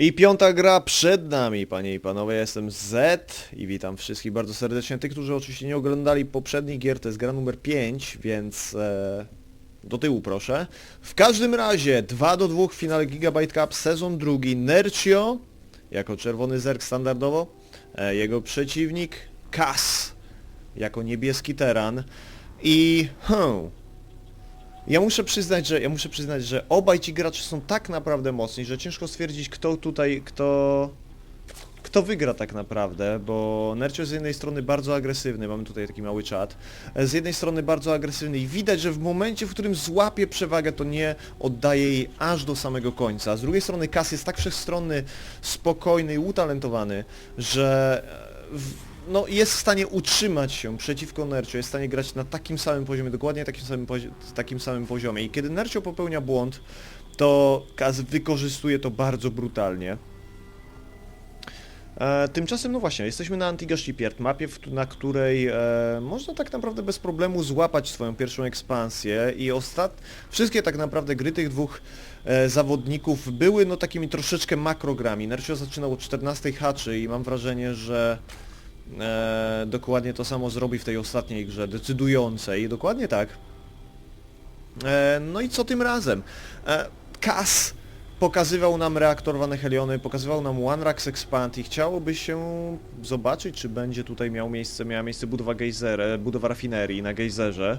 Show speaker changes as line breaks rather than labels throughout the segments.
I piąta gra przed nami, panie i panowie, ja jestem Z i witam wszystkich bardzo serdecznie. Tych, którzy oczywiście nie oglądali poprzednich gier, to jest gra numer 5, więc e, do tyłu proszę. W każdym razie 2 do 2 w finale Gigabyte Cup, sezon drugi, Nercio, jako czerwony zerk standardowo, e, jego przeciwnik Kas, jako niebieski teran i hmm, ja muszę przyznać, że ja muszę przyznać, że obaj ci gracze są tak naprawdę mocni, że ciężko stwierdzić kto tutaj, kto kto wygra tak naprawdę, bo Nercio z jednej strony bardzo agresywny, mamy tutaj taki mały czat, e, z jednej strony bardzo agresywny i widać, że w momencie, w którym złapie przewagę, to nie oddaje jej aż do samego końca. Z drugiej strony Kas jest tak wszechstronny, spokojny i utalentowany, że w, no, jest w stanie utrzymać się przeciwko Nercio, jest w stanie grać na takim samym poziomie, dokładnie takim samym, pozi- takim samym poziomie. I kiedy Nercio popełnia błąd, to Kaz wykorzystuje to bardzo brutalnie. E, tymczasem, no właśnie, jesteśmy na Antigua Shipyard, mapie, w, na której e, można tak naprawdę bez problemu złapać swoją pierwszą ekspansję i ostat... wszystkie tak naprawdę gry tych dwóch e, zawodników były no takimi troszeczkę makrogrami. Nercio zaczynał od 14 haczy i mam wrażenie, że e, dokładnie to samo zrobi w tej ostatniej grze, decydującej, dokładnie tak. E, no i co tym razem? E, Kas pokazywał nam reaktorowane heliony, pokazywał nam One Rax Expand i chciałoby się zobaczyć, czy będzie tutaj miał miejsce, miała miejsce budowa gejzer, budowa rafinerii na gejzerze.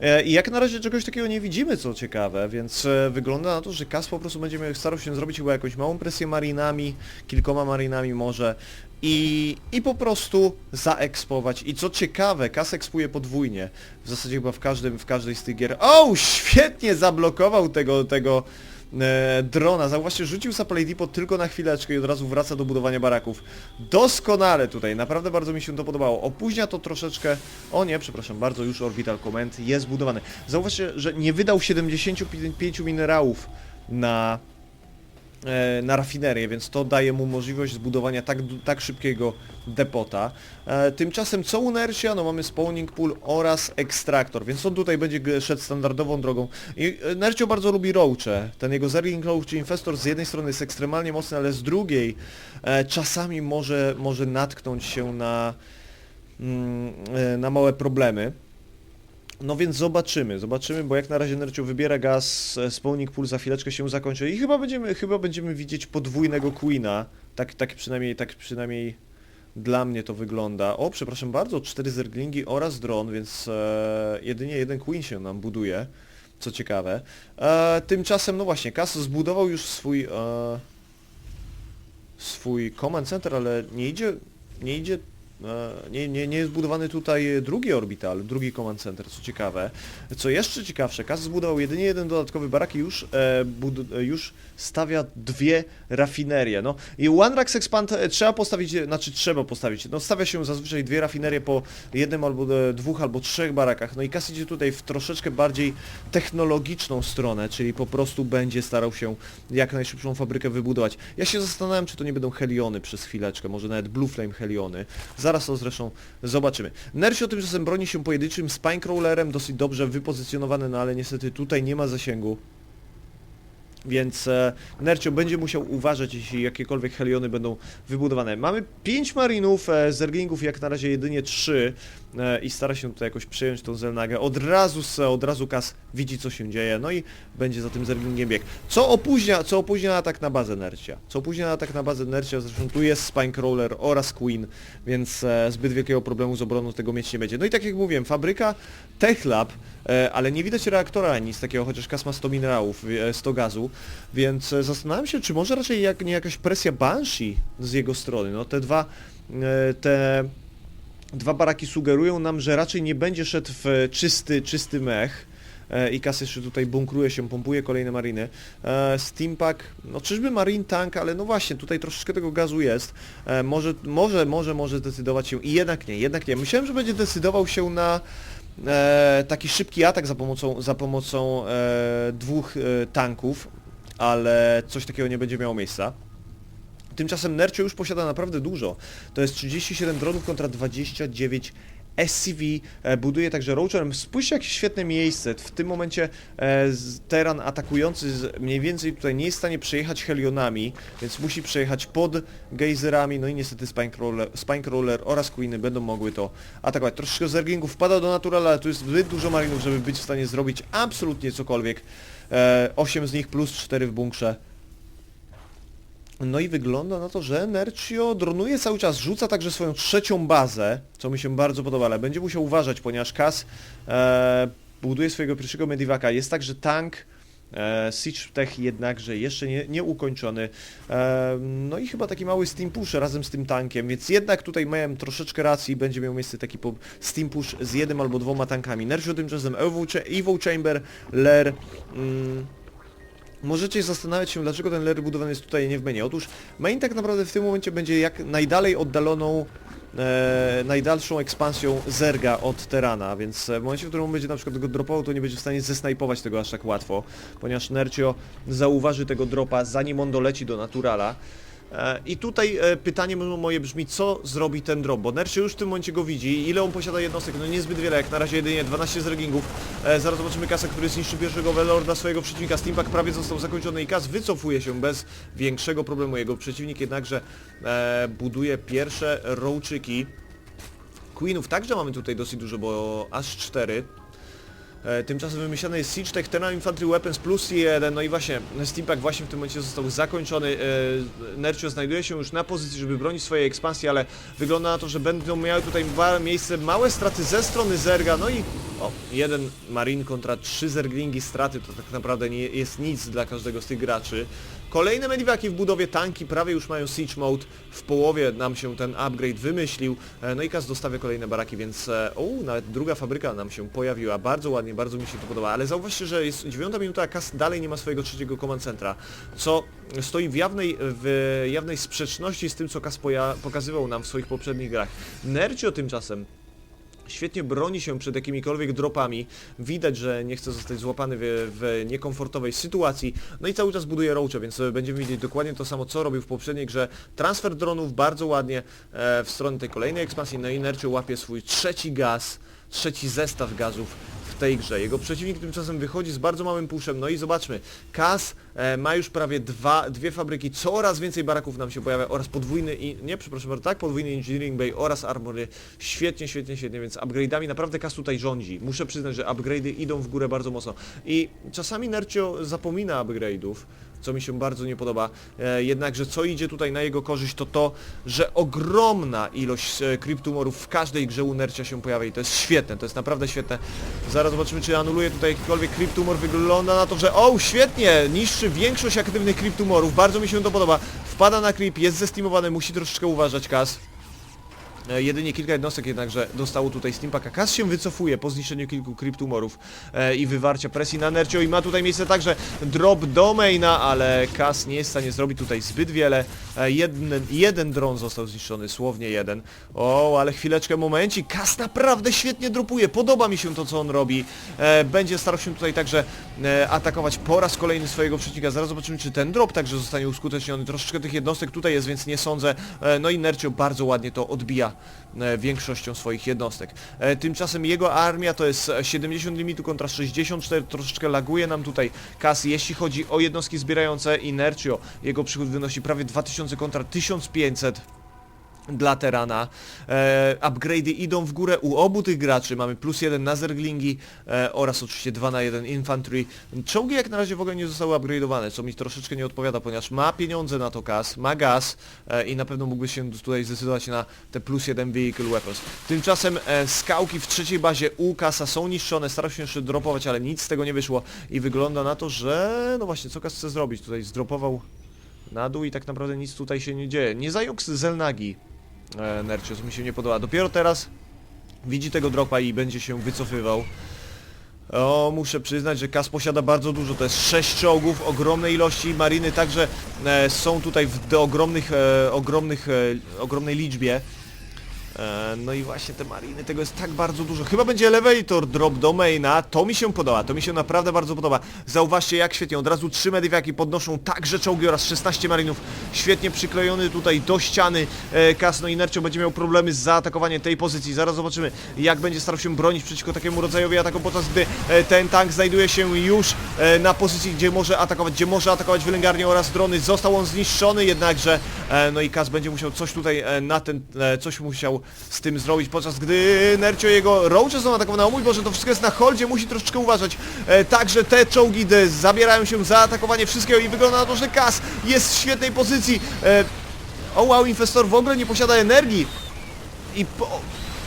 E, I jak na razie czegoś takiego nie widzimy, co ciekawe, więc e, wygląda na to, że Kas po prostu będzie starał się zrobić chyba jakąś małą presję marinami, kilkoma marinami może i, i po prostu zaekspować. I co ciekawe, Kas ekspuje podwójnie. W zasadzie chyba w każdym, w każdej z tych gier. O, świetnie zablokował tego, tego e, drona. Zauważcie, rzucił Supply Depot tylko na chwileczkę i od razu wraca do budowania baraków. Doskonale tutaj, naprawdę bardzo mi się to podobało. Opóźnia to troszeczkę... O nie, przepraszam bardzo, już Orbital Command jest budowany. Zauważcie, że nie wydał 75 minerałów na na rafinerię, więc to daje mu możliwość zbudowania tak, tak szybkiego depota. E, tymczasem co u Nercia? No mamy spawning pool oraz ekstraktor, więc on tutaj będzie szedł standardową drogą. I e, Nercio bardzo lubi roache. Ten jego Zergling Roach czy Infestor z jednej strony jest ekstremalnie mocny, ale z drugiej e, czasami może, może natknąć się na, mm, e, na małe problemy. No więc zobaczymy, zobaczymy, bo jak na razie Nercio wybiera gaz, e, spawning pool za chwileczkę się zakończy i chyba będziemy, chyba będziemy widzieć podwójnego Queena. Tak, tak przynajmniej, tak przynajmniej dla mnie to wygląda. O, przepraszam bardzo, cztery zerglingi oraz dron, więc e, jedynie jeden Queen się nam buduje, co ciekawe. E, tymczasem, no właśnie, Kas zbudował już swój e, swój command center, ale nie idzie, nie idzie Nie, nie, nie jest zbudowany tutaj drugi orbital, drugi command center, co ciekawe. Co jeszcze ciekawsze, Kas zbudował jedynie jeden dodatkowy barak i już, e, bud, e, już stawia dwie rafinerie. No i One Expand e, trzeba postawić, znaczy trzeba postawić, no stawia się zazwyczaj dwie rafinerie po jednym albo e, dwóch albo trzech barakach. No i Kas idzie tutaj w troszeczkę bardziej technologiczną stronę, czyli po prostu będzie starał się jak najszybszą fabrykę wybudować. Ja się zastanawiam, czy to nie będą heliony przez chwileczkę, może nawet Blue Flame heliony. Zaraz to zresztą zobaczymy. Nercio tymczasem broni się pojedynczym Spinecrawlerem, dosyć dobrze wypozycjonowany, no ale niestety tutaj nie ma zasięgu. Więc e, Nercio będzie musiał uważać, jeśli jakiekolwiek heliony będą wybudowane. Mamy 5 marinów, e, zerglingów jak na razie jedynie 3 e, i stara się tutaj jakoś przejąć tą Zelnagę. Od razu, od razu Kas widzi co się dzieje, no i będzie za tym zerglingiem bieg. Co opóźnia, co opóźnia atak na bazę Nercia? Co opóźnia atak na bazę Nercia? Zresztą tu jest Spinecrawler oraz Queen, więc e, zbyt wielkiego problemu z obroną tego mieć nie będzie. No i tak jak mówiłem, fabryka TechLab, e, ale nie widać reaktora ani nic takiego, chociaż Kas ma 100 minerałów, e, 100 gazu, więc e, zastanawiam się, czy może raczej jak, nie jakaś presja Banshee z jego strony. No te dwa, e, te dwa baraki sugerują nam, że raczej nie będzie szedł w czysty, czysty mech. E, I Kas jeszcze tutaj bunkruje się, pompuje kolejne mariny. E, Steampack, no czyżby Marine Tank, ale no właśnie, tutaj troszeczkę tego gazu jest. E, może, może, może, może zdecydować się i jednak nie, jednak nie. Myślałem, że będzie decydował się na e, taki szybki atak za pomocą, za pomocą e, dwóch e, tanków, ale coś takiego nie będzie miało miejsca. Tymczasem Nercio już posiada naprawdę dużo. To jest 37 dronów kontra 29 SCV e, buduje także Roacherem. Spójrzcie jakie świetne miejsce. W tym momencie e, Teran atakujący mniej więcej tutaj nie jest w stanie przejechać Helionami, więc musi przejechać pod gejzerami, no i niestety Spinecrawler, Spinecrawler oraz Queeny będą mogły to atakować. Troszeczkę zerglingów wpada do Natural, ale tu jest zbyt dużo marinów, żeby być w stanie zrobić absolutnie cokolwiek. E, 8 z nich plus 4 w bunkrze. No i wygląda na to, że Nercio dronuje cały czas, rzuca także swoją trzecią bazę, co mi się bardzo podoba, ale będzie musiał uważać, ponieważ Kas e, buduje swojego pierwszego Medivaka. Jest także tank, e, Siege Tech jednakże jeszcze nie, nie ukończony. E, no i chyba taki mały Steam Push razem z tym tankiem, więc jednak tutaj miałem troszeczkę racji, będzie miał miejsce taki Steam Push z jednym albo dwoma tankami. Nercio tymczasem Evo, Cha- Evo Chamber, Lair... Mm, Możecie zastanawiać się, dlaczego ten layer budowany jest tutaj, nie w mainie. Otóż main tak naprawdę w tym momencie będzie jak najdalej oddaloną, e, najdalszą ekspansją Zerga od Terana, więc e, w momencie, w którym on będzie na przykład go dropował, to nie będzie w stanie zesnajpować tego aż tak łatwo, ponieważ Nercio zauważy tego dropa, zanim on doleci do Naturala. E, I tutaj e, pytanie moje brzmi, co zrobi ten drop, bo Nercio już w tym momencie go widzi, ile on posiada jednostek, no niezbyt wiele, jak na razie jedynie 12 zergingów, e, zaraz zobaczymy kasę, który zniszczy pierwszego Velorda swojego przeciwnika, Steampack prawie został zakończony i Kas wycofuje się bez większego problemu, jego przeciwnik jednakże buduje pierwsze rołczyki, Queenów także mamy tutaj dosyć dużo, bo aż 4. E, Tymczasem wymyślany jest Siege Tech, Terran Infantry Weapons plus 1, no i właśnie Steampack właśnie w tym momencie został zakończony. E, Nercio znajduje się już na pozycji, żeby bronić swojej ekspansji, ale wygląda na to, że będą miały tutaj miejsce małe straty ze strony Zerga, no i o, jeden Marine kontra trzy Zerglingi straty, to tak naprawdę nie jest nic dla każdego z tych graczy. Kolejne mediwaki w budowie, tanki prawie już mają Siege Mode, w połowie nam się ten upgrade wymyślił, e, no i Kas dostawia kolejne baraki, więc e, o, nawet druga fabryka nam się pojawiła, bardzo ładnie, bardzo mi się to podoba, ale zauważcie, że jest 9 minuta, a Kas dalej nie ma swojego trzeciego command centra, co stoi w jawnej, w jawnej sprzeczności z tym, co Kas pokazywał nam w swoich poprzednich grach. Nercio tymczasem Świetnie broni się przed jakimikolwiek dropami. Widać, że nie chce zostać złapany w, w niekomfortowej sytuacji. No i cały czas buduje roache, więc e, będziemy widzieć dokładnie to samo, co robił w poprzedniej grze. Transfer dronów bardzo ładnie e, w stronę tej kolejnej ekspansji. No i Nercio łapie swój trzeci gaz, trzeci zestaw gazów tej grze. Jego przeciwnik tymczasem wychodzi z bardzo małym puszem. No i zobaczmy, Kas e, ma już prawie dwa, dwie fabryki, coraz więcej baraków nam się pojawia oraz podwójny, i, nie przepraszam bardzo, tak, podwójny Engineering Bay oraz Armory. Świetnie, świetnie, świetnie, więc upgrade'ami naprawdę Kas tutaj rządzi. Muszę przyznać, że upgrade'y idą w górę bardzo mocno. I czasami Nercio zapomina upgrade'ów, co mi się bardzo nie podoba. E, jednakże co idzie tutaj na jego korzyść to to, że ogromna ilość e, kryptumorów w każdej grze u Nercia się pojawia i to jest świetne, to jest naprawdę świetne. Zaraz zobaczymy czy anuluje tutaj jakikolwiek kryptumor, wygląda na to, że o świetnie, niszczy większość aktywnych kryptumorów, bardzo mi się to podoba. Wpada na creep, jest zestimowany, musi troszeczkę uważać Kas. E, Jedynie kilka jednostek jednakże dostało tutaj Steampaka. Kas się wycofuje po zniszczeniu kilku kryptumorów e, i wywarcia presji na Nercio i ma tutaj miejsce także drop do maina, ale Kas nie jest w stanie zrobić tutaj zbyt wiele. E, jeden, jeden dron został zniszczony, słownie jeden. O, ale chwileczkę, momencik. Kas naprawdę świetnie dropuje, podoba mi się to co on robi. Będzie starał się tutaj także atakować po raz kolejny swojego przeciwnika. Zaraz zobaczymy czy ten drop także zostanie uskuteczniony. Troszeczkę tych jednostek tutaj jest, więc nie sądzę. No i Nercio bardzo ładnie to odbija e, większością swoich jednostek. E, Tymczasem jego armia to jest e, 70 limitu kontra 64, troszeczkę laguje nam tutaj kas, jeśli chodzi o jednostki zbierające Inercio. Jego przychód wynosi prawie 2000 kontra 1500 dla Terana. E, upgrade'y idą w górę u obu tych graczy. Mamy plus jeden na zerglingi e, oraz oczywiście 2 na 1 infantry. Czołgi jak na razie w ogóle nie zostały upgrade'owane, co mi troszeczkę nie odpowiada, ponieważ ma pieniądze na to kas, ma gaz e, i na pewno mógłby się tutaj zdecydować na te plus jeden vehicle weapons. Tymczasem e, skałki w trzeciej bazie u kasa są niszczone, starał się jeszcze dropować, ale nic z tego nie wyszło i wygląda na to, że no właśnie, co kas chce zrobić? Tutaj zdropował na dół i tak naprawdę nic tutaj się nie dzieje. Nie zajął Zelnagi e, Nercio, co mi się nie podoba. Dopiero teraz widzi tego dropa i będzie się wycofywał. O, muszę przyznać, że Kas posiada bardzo dużo, to jest 6 czołgów, ogromnej ilości, mariny także e, są tutaj w ogromnych, e, ogromnych, e, ogromnej liczbie. E, no i właśnie te mariny, tego jest tak bardzo dużo. Chyba będzie elevator drop do maina, to mi się podoba, to mi się naprawdę bardzo podoba. Zauważcie jak świetnie, od razu trzy mediwiaki podnoszą także czołgi oraz 16 marinów. Świetnie przyklejony tutaj do ściany e, Kasno i Nercio będzie miał problemy z zaatakowaniem tej pozycji. Zaraz zobaczymy jak będzie starał się bronić przeciwko takiemu rodzajowi ataku, podczas gdy e, ten tank znajduje się już e, na pozycji, gdzie może atakować, gdzie może atakować wylęgarnię oraz drony. Został on zniszczony, jednakże no i Kas będzie musiał coś tutaj na ten, coś musiał z tym zrobić, podczas gdy Nercio jego roache są atakowane. O mój Boże, to wszystko jest na holdzie, musi troszeczkę uważać. E, także te czołgi D zabierają się za atakowanie wszystkiego i wygląda na to, że Kas jest w świetnej pozycji. E, o wow, Infestor w ogóle nie posiada energii. I po...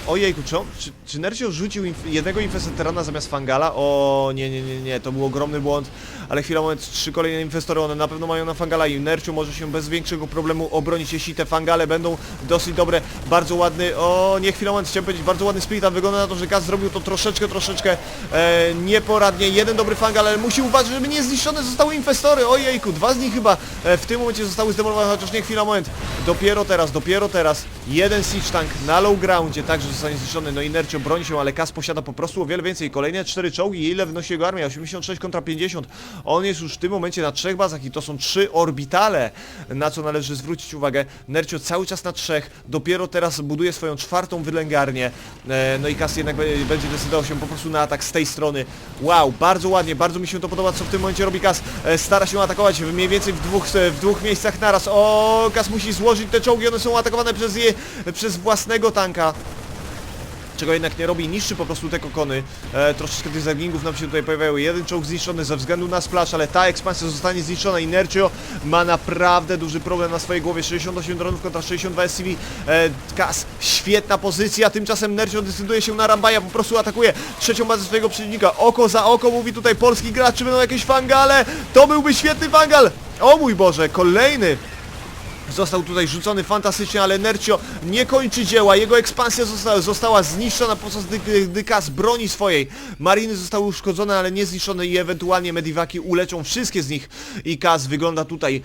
Ojejku, czy, czy, czy Nercio rzucił inf jednego infesterana zamiast Fangala? O nie, nie, nie, nie, to był ogromny błąd, ale chwila, moment, trzy kolejne infestory, one na pewno mają na Fangala i Nercio może się bez większego problemu obronić, jeśli te Fangale będą dosyć dobre, bardzo ładny, o nie, chwila, moment, chciałem powiedzieć, bardzo ładny split, a wygląda na to, że Gaz zrobił to troszeczkę, troszeczkę e, nieporadnie, jeden dobry Fangal, ale musi uważać, żeby nie zniszczone zostały infestory, ojejku, dwa z nich chyba e, w tym momencie zostały zdemolowane, chociaż nie, chwila, moment, dopiero teraz, dopiero teraz, jeden siege tank na low groundzie, także zostanie zniszczony, no i Nercio broni się, ale Kas posiada po prostu o wiele więcej, kolejne cztery czołgi, ile wynosi jego armia, 86 kontra 50, on jest już w tym momencie na trzech bazach i to są trzy orbitale, na co należy zwrócić uwagę, Nercio cały czas na trzech, dopiero teraz buduje swoją czwartą wylęgarnię, e, no i Kas jednak będzie decydował się po prostu na atak z tej strony, wow, bardzo ładnie, bardzo mi się to podoba, co w tym momencie robi Kas, e, stara się atakować mniej więcej w dwóch, w dwóch miejscach naraz, o, Kas musi złożyć te czołgi, one są atakowane przez je, przez własnego tanka, czego jednak nie robi, niszczy po prostu te kokony. E, troszeczkę tych zaglingów nam się tutaj pojawiają. Jeden czołg zniszczony ze względu na splash, ale ta ekspansja zostanie zniszczona. Inercio ma naprawdę duży problem na swojej głowie. 68 dronów kontra 62 SCV. E, Kas, świetna pozycja. Tymczasem Nercio decyduje się na Rambaja, po prostu atakuje trzecią bazę swojego przeciwnika. Oko za oko, mówi tutaj polski gracz. Czy będą jakieś fangale? To byłby świetny fangal! O mój Boże, kolejny! Został tutaj rzucony fantastycznie, ale Nercio nie kończy dzieła. Jego ekspansja została, została zniszczona podczas gdy, broni swojej. Mariny zostały uszkodzone, ale nie zniszczone i ewentualnie Mediwaki uleczą wszystkie z nich. I Kas wygląda tutaj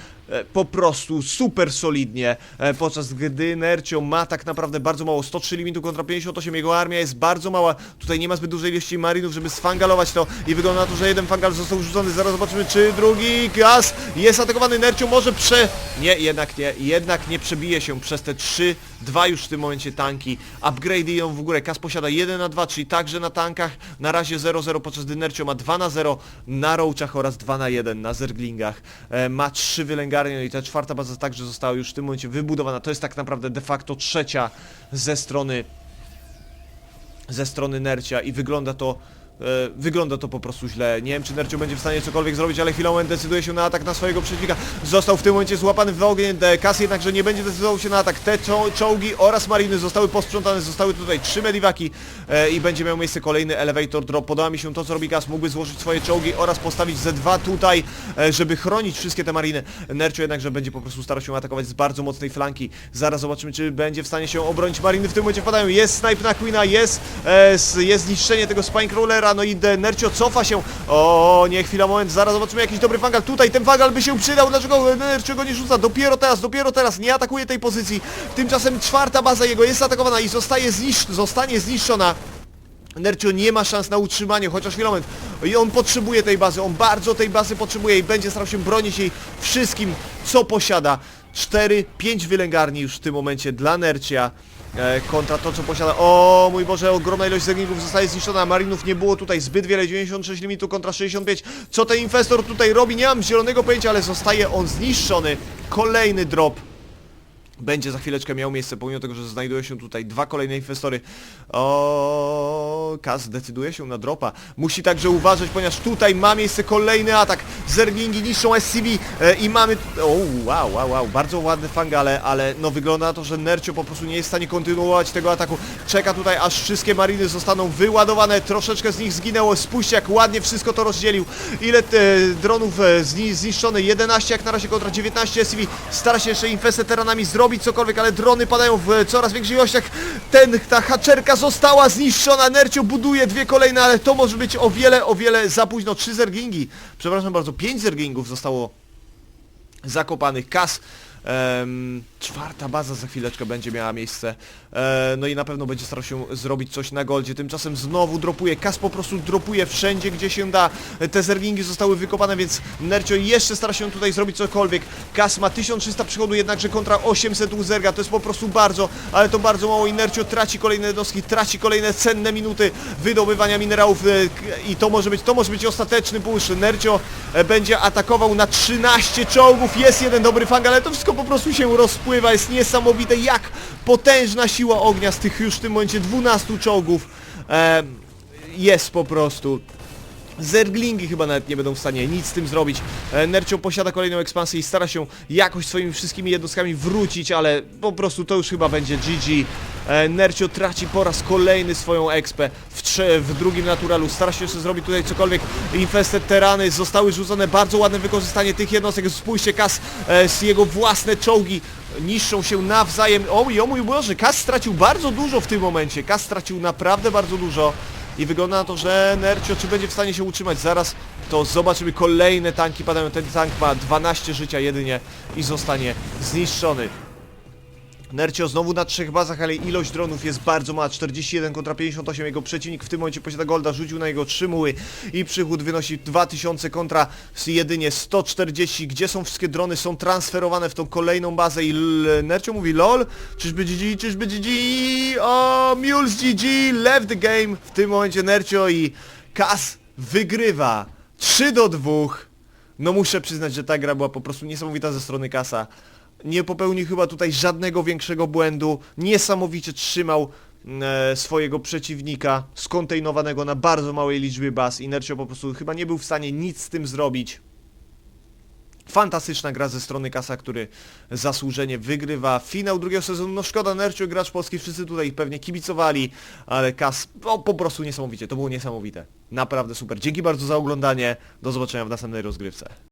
po prostu super solidnie, e, podczas gdy Nercio ma tak naprawdę bardzo mało. 103 limitu kontra 58, jego armia jest bardzo mała. Tutaj nie ma zbyt dużej ilości marinów, żeby sfangalować to. I wygląda na to, że jeden fangal został rzucony. Zaraz zobaczymy, czy drugi Kas jest atakowany. Nercio może prze... Nie, jednak nie. Jednak nie przebije się przez te 3, 2 już w tym momencie tanki. Upgrade idą w górę. Kas posiada 1 na 2, czyli także na tankach. Na razie 0-0, podczas gdy Nercio ma 2 na 0 na roachach oraz 2 na 1 na zerglingach. E, ma 3 wylęgarnie no i ta czwarta baza także została już w tym momencie wybudowana. To jest tak naprawdę de facto trzecia ze strony ze strony Nercia i wygląda to wygląda to po prostu źle. Nie wiem czy Nercio będzie w stanie cokolwiek zrobić, ale chwilą decyduje się na atak na swojego przeciwnika. Został w tym momencie złapany w ogień. e, Kas jednakże nie będzie decydował się na atak. Te czo czołgi oraz mariny zostały posprzątane. Zostały tutaj trzy mediwaki e, i będzie miał miejsce kolejny elevator drop. Podoba mi się to co robi Kas. Mógłby złożyć swoje czołgi oraz postawić ze dwa tutaj, e, żeby chronić wszystkie te mariny. Nercio jednakże będzie po prostu starał się atakować z bardzo mocnej flanki. Zaraz zobaczymy czy będzie w stanie się obronić. Mariny w tym momencie padają. Jest snipe na Queena, jest, e, jest zniszczenie tego Spinecrawlera, no i de, Nercio cofa się. O, nie, chwila, moment, zaraz zobaczymy jakiś dobry fangal. Tutaj ten fangal by się przydał, dlaczego Nercio go nie rzuca? Dopiero teraz, dopiero teraz, nie atakuje tej pozycji. Tymczasem czwarta baza jego jest atakowana i zostaje zniszcz zostanie zniszczona. Nercio nie ma szans na utrzymanie, chociaż chwilę moment. I on potrzebuje tej bazy, on bardzo tej bazy potrzebuje i będzie starał się bronić jej wszystkim, co posiada. 4, 5 wylęgarni już w tym momencie dla Nercia. E, kontra to, co posiada. O mój Boże, ogromna ilość zeglingów zostaje zniszczona. Marinów nie było tutaj zbyt wiele. 96 limitu kontra 65. Co ten inwestor tutaj robi? Nie mam zielonego pojęcia, ale zostaje on zniszczony. Kolejny drop będzie za chwileczkę miał miejsce, pomimo tego, że znajdują się tutaj dwa kolejne inwestory. O, Kaz decyduje się na dropa. Musi także uważać, ponieważ tutaj ma miejsce kolejny atak. Zerglingi niszczą SCV e, i mamy... O, wow, wow, wow, bardzo ładny fangale, ale no wygląda na to, że Nercio po prostu nie jest w stanie kontynuować tego ataku. Czeka tutaj, aż wszystkie mariny zostaną wyładowane, troszeczkę z nich zginęło. Spójrzcie, jak ładnie wszystko to rozdzielił. Ile te dronów e, zni zniszczone? 11 jak na razie kontra 19 SCV. Stara się jeszcze infestę teranami zrobić cokolwiek, ale drony padają w coraz większych ilościach. Ten, ta haczerka została zniszczona. Nercio buduje dwie kolejne, ale to może być o wiele, o wiele za późno. Trzy zergingi. Przepraszam bardzo, pięć zergingów zostało zakopanych. Kas Em, czwarta baza za chwileczkę będzie miała miejsce. E, no i na pewno będzie starał się zrobić coś na goldzie. Tymczasem znowu dropuje. Kas po prostu dropuje wszędzie, gdzie się da. Te zergingi zostały wykopane, więc Nercio jeszcze stara się tutaj zrobić cokolwiek. Kas ma 1300 przychodu, jednakże kontra 800 u Zerga. To jest po prostu bardzo, ale to bardzo mało i Nercio traci kolejne jednostki, traci kolejne cenne minuty wydobywania minerałów e, i to może być, to może być ostateczny push. Nercio e, będzie atakował na 13 czołgów. Jest jeden dobry fang, ale to wszystko po prostu się rozpływa. Jest niesamowite, jak potężna siła ognia z tych już w tym momencie 12 czołgów e, jest po prostu. Zerglingi chyba nawet nie będą w stanie nic z tym zrobić. E, Nercio posiada kolejną ekspansję i stara się jakoś swoimi wszystkimi jednostkami wrócić, ale po prostu to już chyba będzie GG. E, Nercio traci po raz kolejny swoją expę w, w drugim naturalu. Stara się jeszcze zrobić tutaj cokolwiek. Infested terany zostały rzucone. Bardzo ładne wykorzystanie tych jednostek. Spójrzcie, Kas e, z jego własne czołgi niszczą się nawzajem. O, o mój Boże, Kas stracił bardzo dużo w tym momencie. Kas stracił naprawdę bardzo dużo. I wygląda na to, że Nercio czy będzie w stanie się utrzymać. Zaraz to zobaczymy kolejne tanki padają. Ten tank ma 12 życia jedynie i zostanie zniszczony. Nercio znowu na trzech bazach, ale ilość dronów jest bardzo mała, 41 kontra 58, jego przeciwnik w tym momencie posiada golda, rzucił na jego trzy muły i przychód wynosi 2000 kontra jedynie 140, gdzie są wszystkie drony, są transferowane w tą kolejną bazę i Nercio mówi lol, czyżby GG, czyżby GG, o Mules GG, left the game, w tym momencie Nercio i Kas wygrywa 3 do 2, no muszę przyznać, że ta gra była po prostu niesamowita ze strony Kasa. Nie popełnił chyba tutaj żadnego większego błędu. Niesamowicie trzymał e, swojego przeciwnika skontejnowanego na bardzo małej liczbie baz. Inercio po prostu chyba nie był w stanie nic z tym zrobić. Fantastyczna gra ze strony Kasa, który zasłużenie wygrywa finał drugiego sezonu. No szkoda, Nercio, gracz polski, wszyscy tutaj pewnie kibicowali, ale Kas, no po prostu niesamowicie, to było niesamowite. Naprawdę super. Dzięki bardzo za oglądanie, do zobaczenia w następnej rozgrywce.